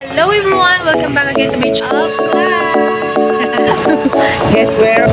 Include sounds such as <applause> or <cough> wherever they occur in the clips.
Hello everyone! Welcome back again to my channel. <laughs> Guess where?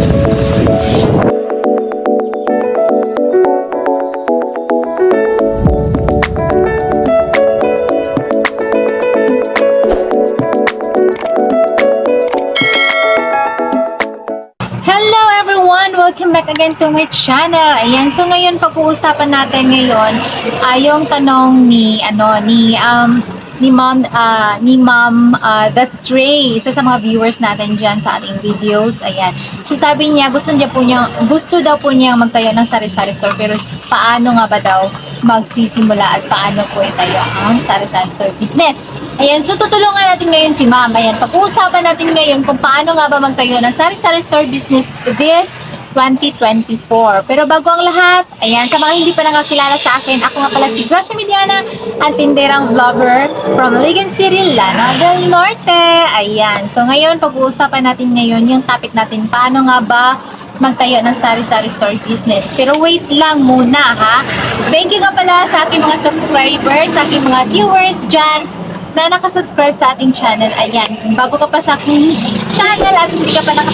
Hello everyone! Welcome back again to my channel. Ayan, so ngayon pag-uusapan natin ngayon ay yung tanong ni ano ni um ni Ma'am ah, ni Ma'am ah, The Stray, isa sa mga viewers natin diyan sa ating videos. Ayan. So sabi niya gusto niya po niya gusto daw po niya magtayo ng sari-sari store pero paano nga ba daw magsisimula at paano po itayo ang sari-sari store business? Ayan, so tutulungan natin ngayon si Ma'am. Ayan, pag-uusapan natin ngayon kung paano nga ba magtayo ng sari-sari store business this 2024. Pero bago ang lahat, ayan, sa mga hindi pa nakakilala sa akin, ako nga pala si Gracia Mediana, ang tinderang vlogger from Ligan City, Lana del Norte. Ayan, so ngayon, pag-uusapan natin ngayon yung topic natin, paano nga ba magtayo ng sari-sari store business. Pero wait lang muna ha. Thank you nga pala sa aking mga subscribers, sa aking mga viewers dyan na nakasubscribe sa ating channel. Ayan, bago ka pa sa aking channel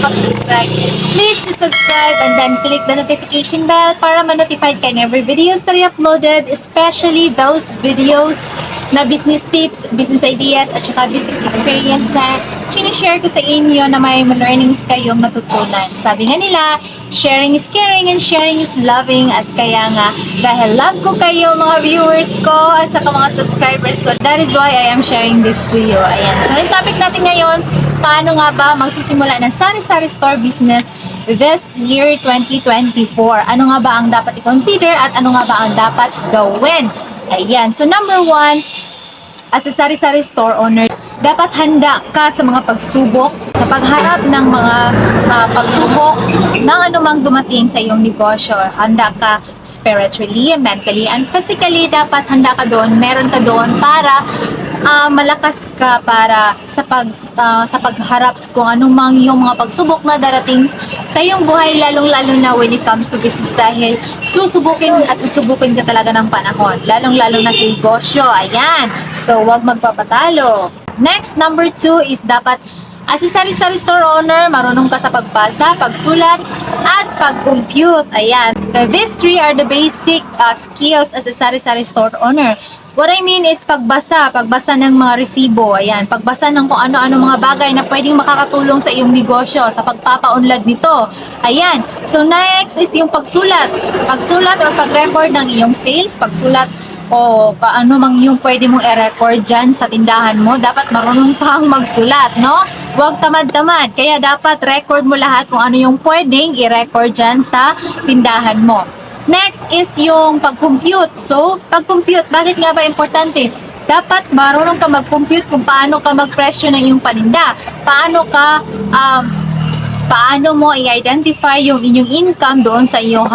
at hindi ka pa nakapag-subscribe, please to subscribe and then click the notification bell para ma-notified ka in every videos that I uploaded, especially those videos na business tips, business ideas, at saka business experience na sinishare ko sa inyo na may learnings kayong matutunan. Sabi nga nila, sharing is caring and sharing is loving. At kaya nga dahil love ko kayo mga viewers ko at saka mga subscribers ko that is why I am sharing this to you. Ayan. So yung topic natin ngayon paano nga ba magsisimula ng sari-sari store business this year 2024 ano nga ba ang dapat i-consider at ano nga ba ang dapat gawin ayan so number one as a sari-sari store owner, dapat handa ka sa mga pagsubok, sa pagharap ng mga ah, pagsubok ng anumang dumating sa iyong negosyo. Handa ka spiritually, mentally, and physically. Dapat handa ka doon, meron ka doon para ah, malakas ka para sa pag ah, sa pagharap kung anumang yung mga pagsubok na darating sa iyong buhay lalong-lalo na when it comes to business dahil susubukin at susubukin ka talaga ng panahon lalong-lalo na sa negosyo ayan so wag magpapatalo next number two is dapat As a sari-sari store owner, marunong ka sa pagbasa, pagsulat, at pag-compute. Ayan. These three are the basic uh, skills as a sari-sari store owner. What I mean is pagbasa, pagbasa ng mga resibo, ayan, pagbasa ng kung ano-ano mga bagay na pwedeng makakatulong sa iyong negosyo, sa pagpapaunlad nito. Ayan. So next is yung pagsulat. Pagsulat or pag-record ng iyong sales, pagsulat o paano mang yung pwede mong i-record dyan sa tindahan mo, dapat marunong kang magsulat, no? Huwag tamad-tamad. Kaya dapat record mo lahat kung ano yung pwedeng i-record dyan sa tindahan mo. Next is yung pag-compute. So, pag-compute, bakit nga ba importante? Dapat marunong ka mag-compute kung paano ka mag-presyo ng iyong paninda. Paano ka um, paano mo i-identify yung inyong income doon sa iyong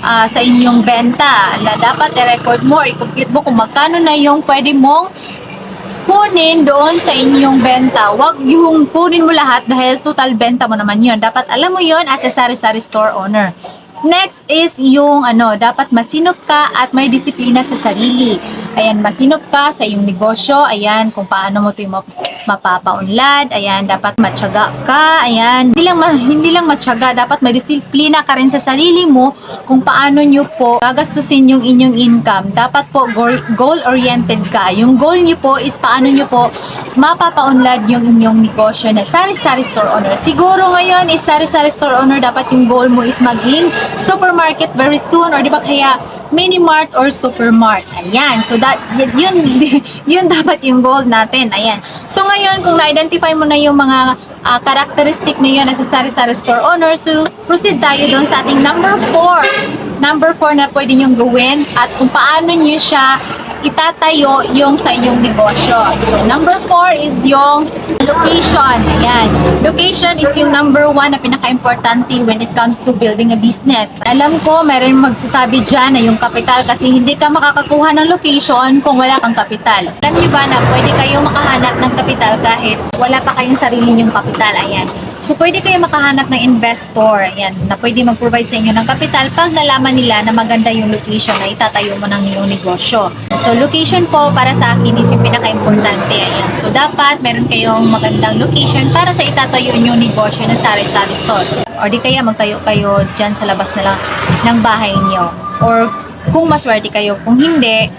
ah, sa inyong benta. La, dapat i-record mo, i-compute mo kung magkano na yung pwede mong kunin doon sa inyong benta. Huwag yung kunin mo lahat dahil total benta mo naman yun. Dapat alam mo yun as a sari-sari store owner. Next is yung ano, dapat masinop ka at may disiplina sa sarili. Ayan, masinop ka sa iyong negosyo. Ayan, kung paano mo ito yung mapapaunlad. Ayan, dapat matyaga ka. Ayan, hindi lang, hindi lang matyaga. Dapat may disiplina ka rin sa sarili mo kung paano nyo po gagastusin yung inyong income. Dapat po goal- goal-oriented ka. Yung goal nyo po is paano nyo po mapapaunlad yung inyong negosyo na sari-sari store owner. Siguro ngayon is sari-sari store owner, dapat yung goal mo is maging supermarket very soon or di ba kaya mini mart or supermart. Ayan. So that yun <laughs> yun dapat yung goal natin. Ayan. So ngayon kung na-identify mo na yung mga ah, characteristic na yun as a sari-sari store owner, so proceed tayo doon sa ating number 4. Number 4 na pwede nyong gawin at kung paano nyo siya itatayo yung sa inyong negosyo. So, number 4 is yung location. Ayan. Location is yung number 1 na pinaka-importante when it comes to building a business. Alam ko, meron magsasabi dyan na yung kapital kasi hindi ka makakakuha ng location kung wala kang kapital. Alam nyo ba na pwede kayong makahanap ng kapital kahit wala pa kayong sarili nyong kapital. Ayan. So, pwede kayo makahanap ng investor, ayan, na pwede mag-provide sa inyo ng kapital pag nalaman nila na maganda yung location na itatayo mo ng iyong negosyo. So, location po para sa akin is yung pinaka-importante, ayan. So, dapat meron kayong magandang location para sa itatayo yung negosyo ng sari-sari store. Or di kaya magtayo kayo dyan sa labas na lang ng bahay niyo. Or kung maswerte kayo, kung hindi,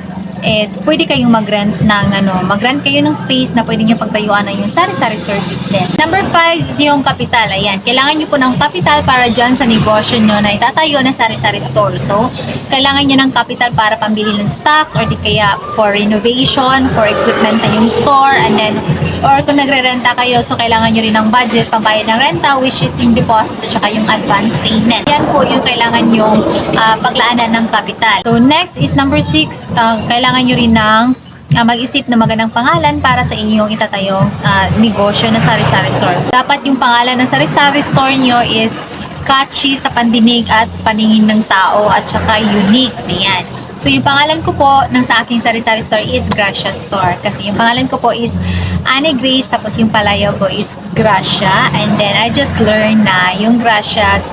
is pwede kayong mag-rent ng ano, mag-rent kayo ng space na pwede nyo pagtayuan ng yung sari-sari store business. Number 5 is yung capital. Ayan, kailangan nyo po ng capital para dyan sa negosyo nyo na itatayo na sari-sari store. So, kailangan nyo ng capital para pambili ng stocks or di kaya for renovation, for equipment na yung store, and then, or kung nagre-renta kayo, so kailangan nyo rin ng budget pambayad ng renta, which is yung deposit at saka yung advance payment. Yan po yung kailangan yung ah, paglaanan ng capital. So, next is number 6, kailangan nyo rin ng ah, mag-isip na magandang pangalan para sa inyong itatayong ah, negosyo na sari-sari store. Dapat yung pangalan ng sari-sari store nyo is catchy sa pandinig at paningin ng tao at saka unique. Ayan. So, yung pangalan ko po ng sa aking sari-sari store is Gracia Store. Kasi yung pangalan ko po is Anne Grace, tapos yung palayaw ko is Gracia. And then, I just learned na yung Gracias,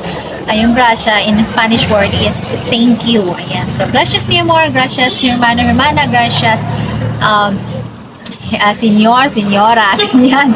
ay yung Gracia in Spanish word is thank you. Ayan. So, gracias mi amor, gracias hermano, hermana, gracias um, uh, senyor, senyora. <laughs> Ayan.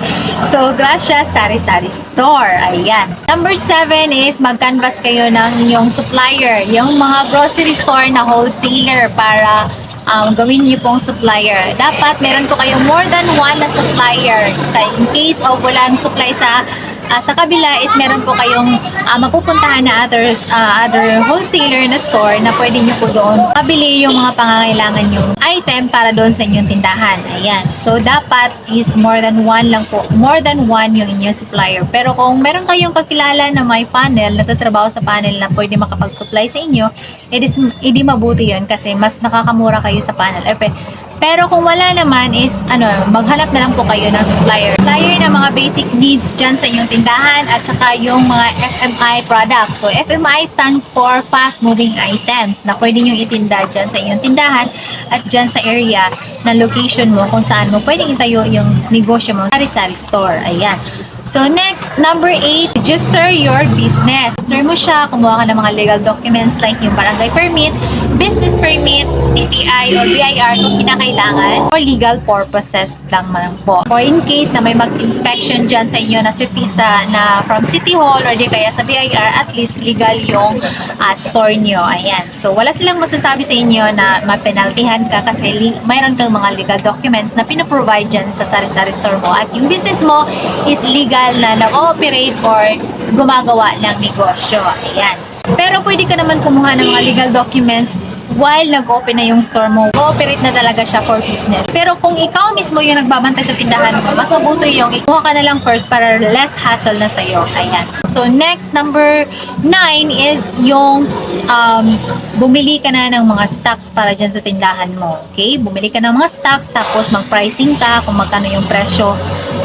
So, gracias sari-sari store. Ayan. Number seven is mag-canvas kayo ng inyong supplier. Yung mga grocery store na wholesaler para um, gawin niyo pong supplier. Dapat meron po kayo more than one na supplier. In case of walang supply sa ah, sa kabila is meron po kayong ah, mapupuntahan na others, ah, other wholesaler na store na pwede nyo po doon mabili yung mga pangangailangan yung item para doon sa inyong tindahan. Ayan. So, dapat is more than one lang po. More than one yung inyong supplier. Pero kung meron kayong kakilala na may panel, natatrabaho sa panel na pwede makapag-supply sa inyo, edi, edi mabuti yun kasi mas nakakamura kayo sa panel. Eh, pe- pero kung wala naman is, ano, maghanap na lang po kayo ng supplier. Supplier ng mga basic needs dyan sa inyong tindahan at saka yung mga FMI products. So, FMI stands for fast moving items na pwede nyo itinda dyan sa inyong tindahan at dyan sa area na location mo kung saan mo pwedeng itayo yung negosyo mo, sari-sari store. Ayan. So next, number 8, register your business. Register mo siya, kumuha ka ng mga legal documents like yung barangay permit, business permit, DTI or BIR kung kinakailangan, or legal purposes lang man po. Or in case na may mag-inspection dyan sa inyo na city sa na from City Hall or di kaya sa BIR, at least legal yung ah, store nyo. Ayan. So wala silang masasabi sa inyo na mapenaltihan ka kasi mayroon kang mga legal documents na pinaprovide dyan sa sari-sari store mo at yung business mo is legal na nag-ooperate or gumagawa ng negosyo. Ayan. Pero pwede ka naman kumuha ng mga legal documents while nag-open na yung store mo. Ooperate na talaga siya for business. Pero kung ikaw mismo yung nagbabantay sa tindahan mo, mas mabuti yung ikuha ka na lang first para less hassle na sa'yo. Ayan. So, next, number 9 is yung um, bumili ka na ng mga stocks para dyan sa tindahan mo. Okay? Bumili ka ng mga stocks, tapos mag-pricing ka kung magkano yung presyo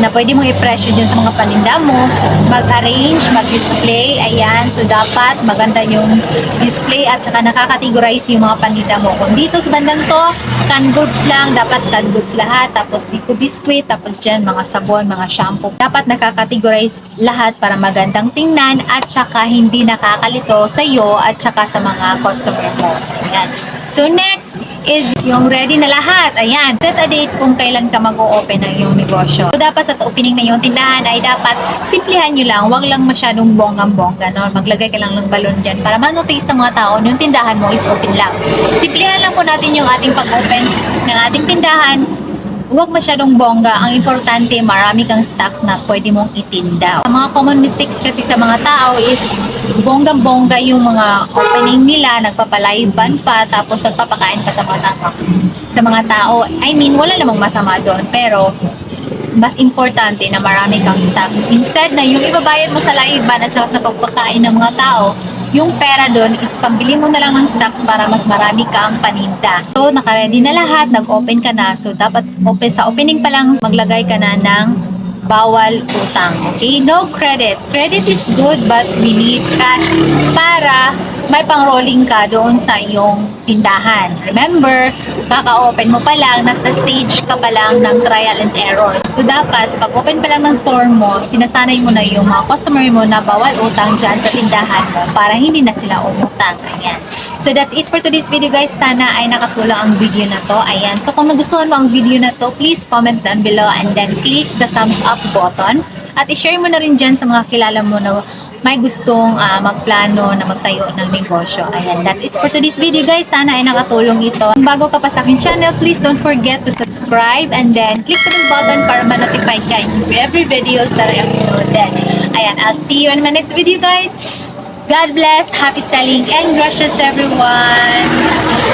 na pwede mong i-presyo dyan sa mga paninda mo. Mag-arrange, mag-display, ayan. So, dapat maganda yung display at saka nakakategorize yung mga paninda mo. Kung dito sa bandang to, canned goods lang, dapat canned goods lahat. Tapos, dito biscuit, tapos dyan mga sabon, mga shampoo. Dapat nakakategorize lahat para magandang tingnan at saka hindi nakakalito sa iyo at saka sa mga customer mo. Ayan. So, next is yung ready na lahat. Ayan. Set a date kung kailan ka mag-o-open ng iyong negosyo. So, dapat sa opening na iyong tindahan ay dapat simplihan nyo lang. Huwag lang masyadong bonggang-bongga. No? Maglagay ka lang ng balon dyan para manotice ng mga tao yung tindahan mo is open lang. Simplihan lang po natin yung ating pag-open ng ating tindahan huwag masyadong bongga. Ang importante, marami kang stocks na pwede mong itinda. Ang mga common mistakes kasi sa mga tao is bonggang-bongga yung mga opening nila, nagpapaliban pa, tapos nagpapakain pa sa mga tao. Sa mga tao. I mean, wala namang masama doon, pero mas importante na marami kang stocks. Instead na yung ibabayad mo sa laiban at saka sa pagpakain ng mga tao, yung pera doon is pambili mo na lang ng stocks para mas marami kang paninda. So, nakaready na lahat, nag-open ka na. So, dapat open sa opening pa lang maglagay ka na ng bawal utang. Okay? No credit. Credit is good but we need cash para may pang-rolling ka doon sa iyong tindahan. Remember, kaka-open mo pa lang, nasa stage ka pa lang ng trial and error. So, dapat, pag open pa lang ng store mo, sinasanay mo na yung mga customer mo na bawal utang dyan sa tindahan mo para hindi na sila umutang. Ayan. So, that's it for today's video, guys. Sana ay nakatulong ang video na to. Ayan. So, kung nagustuhan mo ang video na to, please comment down below and then click the thumbs up button. At i-share mo na rin dyan sa mga kilala mo na may gustong ah, magplano na magtayo ng negosyo. Ayan, that's it for today's video guys. Sana ay nakatulong ito. Bago ka pa sa aking channel, please don't forget to subscribe and then click the bell button para ma-notify ka in every videos that I uploaded. Ayan, I'll see you in my next video guys. God bless, happy selling, and gracious everyone!